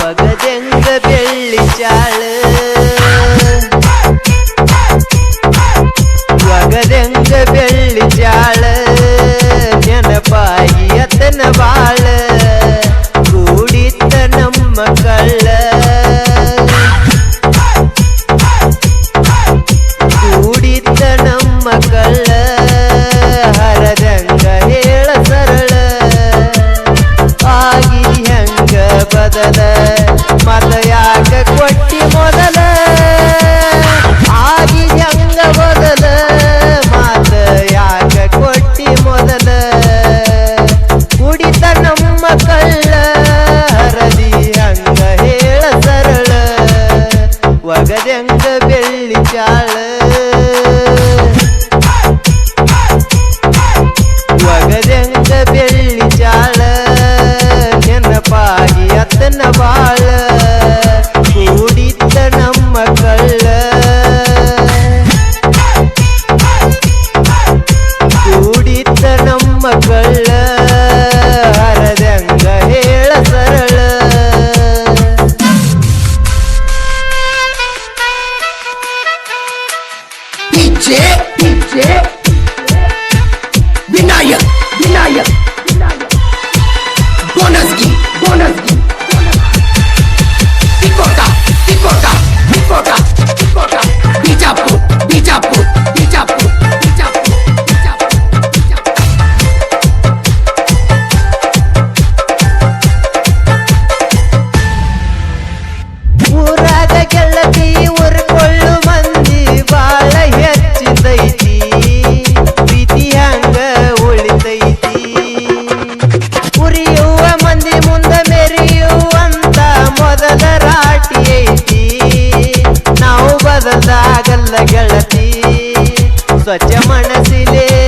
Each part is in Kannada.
ಒಗದೆಂಗ ಬೆಳ್ಳಿ ಚಾಳ ಒಗದೆಂಗ ಬೆಳ್ಳಿ ಚಾಳ ನೆನಪಾಗಿ ಅತನ ಬಾಳ ಕೂಡಿತ್ತ ನಮ್ಮ ಕಳ್ಳ ಕೂಡಿತ್ತ ನಮ್ಮ ಕಳ್ಳ ಹರದಂಗ ಹೇಳ ಸರಳ ಆಗಿ ಹೆಂಗ ಬದಲ ಒಗದೆಂಗ ಬೆಳ್ಳಿ Chawl DJ, DJ, Vinayak, Vinayak, Vinayak, Bonaski, Bonaski. Swachh മനസ്സിലേ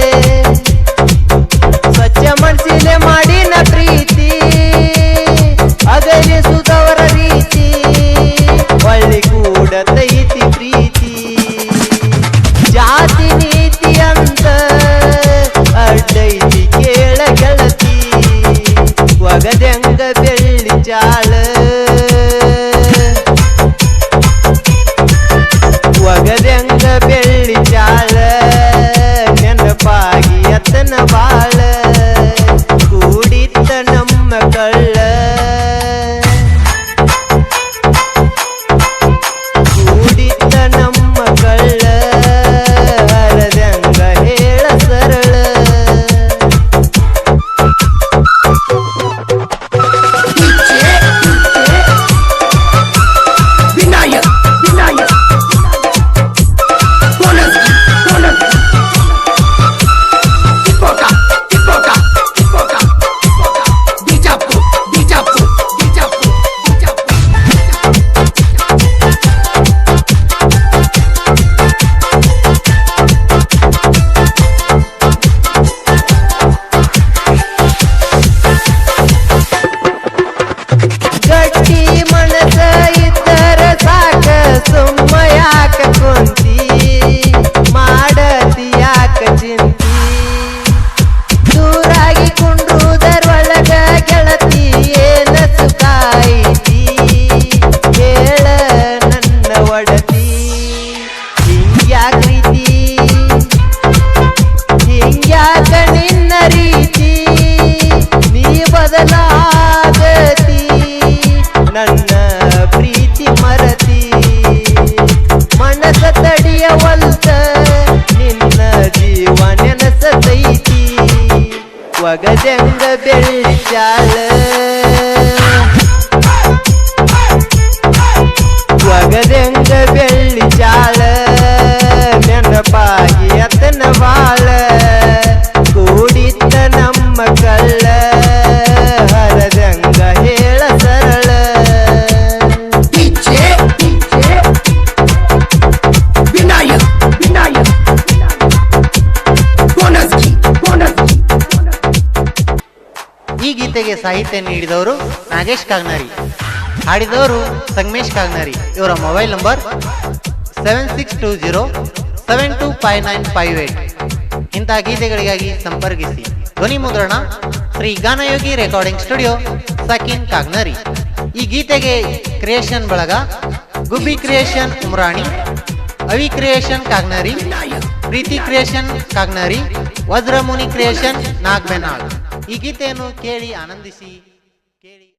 ತಡಿಯವಲ್ತ ನಿನ್ನ ಜೀವ ನೆನಸತೈತಿ. ಒಗದೆಂಗ ಬೆಳ್ಳಿ ಗೀತೆಗೆ ಸಾಹಿತ್ಯ ನೀಡಿದವರು ನಾಗೇಶ್ ಕಾಗ್ನಾರಿ. ಹಾಡಿದವರು ಸಂಗಮೇಶ್ ಕಾಗ್ನಾರಿ. ಇವರ mobile number seven six two zero seven two five nine five eight. ಇಂತಹ ಗೀತೆಗಳಿಗಾಗಿ ಸಂಪರ್ಕಿಸಿ. ಧ್ವನಿ ಮುದ್ರಣ ಶ್ರೀ ಗಾನಯೋಗಿ ರೆಕಾರ್ಡಿಂಗ್ ಸ್ಟುಡಿಯೋ ಸಕಿನ್ ಕಾಗ್ನರಿ. ಈ ಗೀತೆಗೆ ಕ್ರಿಯೇಷನ್ ಬಳಗ Gubbi creation Umrani Avi creation Kagnari, Preeti creation Kagnari, Vajramuni creation Nagbenal ಈ ಗೀತೆಯನ್ನು ಕೇಳಿ ಆನಂದಿಸಿ.